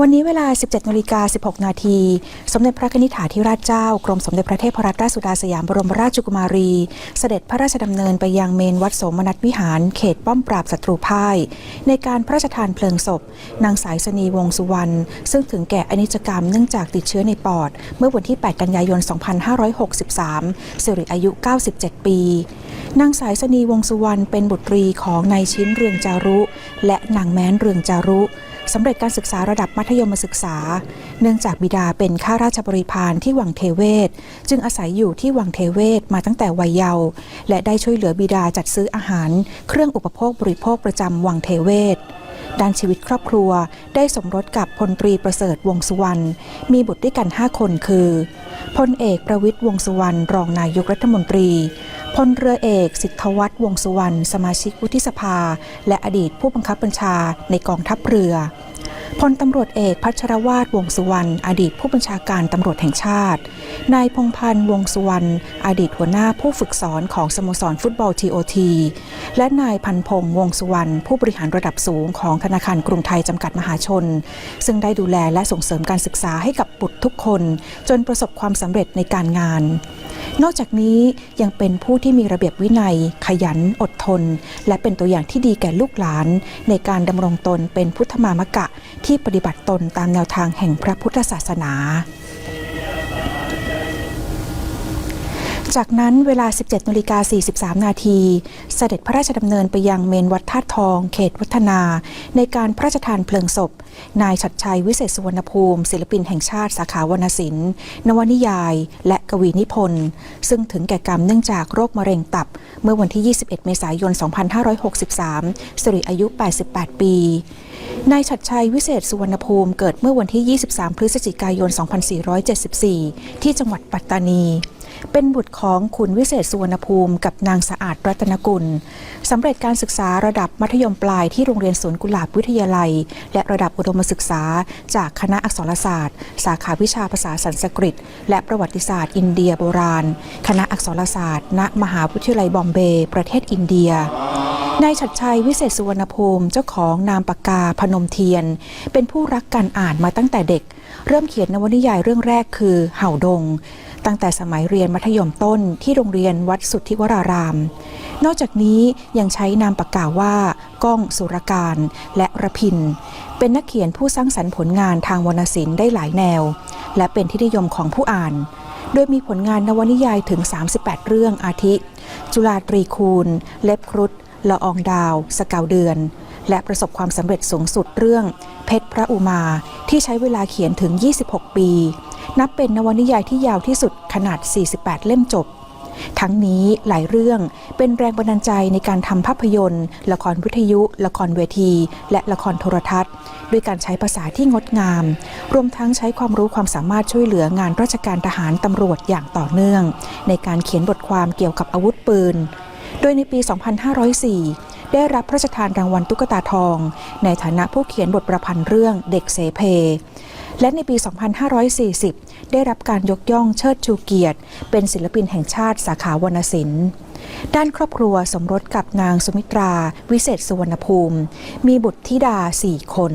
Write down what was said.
วันนี้เวลา 17นาฬิกา16 นาที สมเด็จพระนิธิถาธิราชเจ้า กรมสมเด็จพระเทพรัตนราชสุดาสยามบรมราชกุมารี เสด็จพระราชดำเนินไปยังเมนวัดโสมนัสวิหาร เขตป้อมปราบศัตรูพ่าย ในการพระราชทานเพลิงศพ นางสายสนีวงสุวรรณ ซึ่งถึงแก่อนิจกรรมเนื่องจากติดเชื้อในปอด เมื่อวันที่ 8 กันยายน 2563สิริอายุ 97 ปีนางสายสนีวงสุวรรณเป็นบุตรีของนายชิ้นเรืองจารุ และนางแม้นเรืองจารุ สำเร็จการศึกษาระดับมัธยมศึกษา เนื่องจากบิดาเป็นข้าราชบริพารที่วังเทเวศ จึงอาศัยอยู่ที่วังเทเวศมาตั้งแต่วัยเยาว์และได้ช่วยเหลือบิดาจัดซื้ออาหาร เครื่องอุปโภคบริโภคประจำวังเทเวศด้านชีวิตครอบครัวได้สมรสกับพลตรีประเสริฐวงสุวรรณมีบุตรด้วยกัน 5 คนคือพลเอกประวิตยวงสุวรรณรองนายกรัฐมนตรี พลเรือเอกสิทธวัฒน์วงสุวรรณสมาชิกวุฒิสภา และอดีตผู้บังคับบัญชาในกองทัพเรือพลตำรวจเอกพัชรวาทวงสุวรรณอดีตผู้บัญชาการตำรวจแห่งชาติ นายพงพันธ์วงสุวรรณอดีตหัวหน้าผู้ฝึกสอนของสโมสรฟุตบอลทีโอทีและนายพันพงษ์วงสุวรรณผู้บริหารระดับสูงของธนาคารกรุงไทยจำกัดมหาชน ซึ่งได้ดูแลและส่งเสริมการศึกษาให้กับบุตรทุกคน จนประสบความสำเร็จในการงาน นอกจากนี้ยังเป็นผู้ที่มีระเบียบวินัย ขยัน อดทน และเป็นตัวอย่างที่ดีแก่ลูกหลาน ในการดำรงตนเป็นพุทธมามกะที่ปฏิบัติตนตามแนวทางแห่งพระพุทธศาสนา จากนั้นเวลา 17นาฬิกา43 นาที เสด็จพระราชดำเนินไปยังเมนวัดธาตุทอง เขตวัฒนา ในการพระราชทานเพลิงศพ นายชัดชัยวิเศษสุวรรณภูมิ ศิลปินแห่งชาติสาขาวรรณศิลป์ นวนิยาย และกวีนิพนธ์ ซึ่งถึงแก่กรรมเนื่องจากโรคมะเร็งตับ เมื่อวันที่ 21 เมษายน 2563 สิริอายุ 88 ปี นายชัดชัยวิเศษสุวรรณภูมิเกิดเมื่อวันที่ 23 พฤศจิกายน 2474 ที่จังหวัดปัตตานี เป็นบุตรของคุณวิเศษสุวรรณภูมิกับนางสะอาดรัตนกุลสำเร็จการศึกษาระดับมัธยมปลายที่โรงเรียนสวนกุหลาบวิทยาลัย และระดับอุดมศึกษา จากคณะอักษรศาสตร์ สาขาวิชาภาษาสันสกฤต และประวัติศาสตร์ อินเดียโบราณ คณะอักษรศาสตร์ ณ มหาวิทยาลัยบอมเบย์ประเทศอินเดียนายชัดชัยวิเศษสุวรรณภูมิเจ้าของนามปากกาพนมเทียน เป็นผู้รักการอ่านมาตั้งแต่เด็ก เริ่มเขียนนวนิยายเรื่องแรกคือ เห่าดง ตั้งแต่สมัยเรียนมัธยมต้นที่โรงเรียนวัดสุทธิวราราม นอกจากนี้ยังใช้นามปากกาว่า ก้องสุรการและระพิน เป็นนักเขียนผู้สร้างสรรค์ผลงานทางวรรณศิลป์ได้หลายแนว และเป็นที่นิยมของผู้อ่าน โดยมีผลงานนวนิยายถึง 38 เรื่องอาทิ จุฬาตรีคูณ เล็บครุฑละอองดาว สกาวเดือน และประสบความสำเร็จสูงสุดเรื่อง เพชรพระอุมาที่ใช้เวลาเขียนถึง 26 ปี นับเป็นนวนิยายที่ยาวที่สุดขนาด 48 เล่มจบ ทั้งนี้หลายเรื่องเป็นแรงบันดาลใจในการทำภาพยนตร์ ละครวิทยุ ละครเวที และละครโทรทัศน์ ด้วยการใช้ภาษาที่งดงาม รวมทั้งใช้ความรู้ความสามารถช่วยเหลืองานราชการทหารตำรวจอย่างต่อเนื่อง ในการเขียนบทความเกี่ยวกับอาวุธปืน โดยในปี 2504 ได้รับพระราชทานรางวัลตุ๊กตาทอง ในฐานะผู้เขียนบทประพันธ์เรื่องเด็กเสเพ และในปี 2540 ได้รับการยกย่องเชิดชูเกียรติ เป็นศิลปินแห่งชาติสาขาวรรณศิลป์ด้านครอบครัวสมรสกับนางสุมิตรา วิเศษสุวรรณภูมิ มีบุตรธิดา 4 คน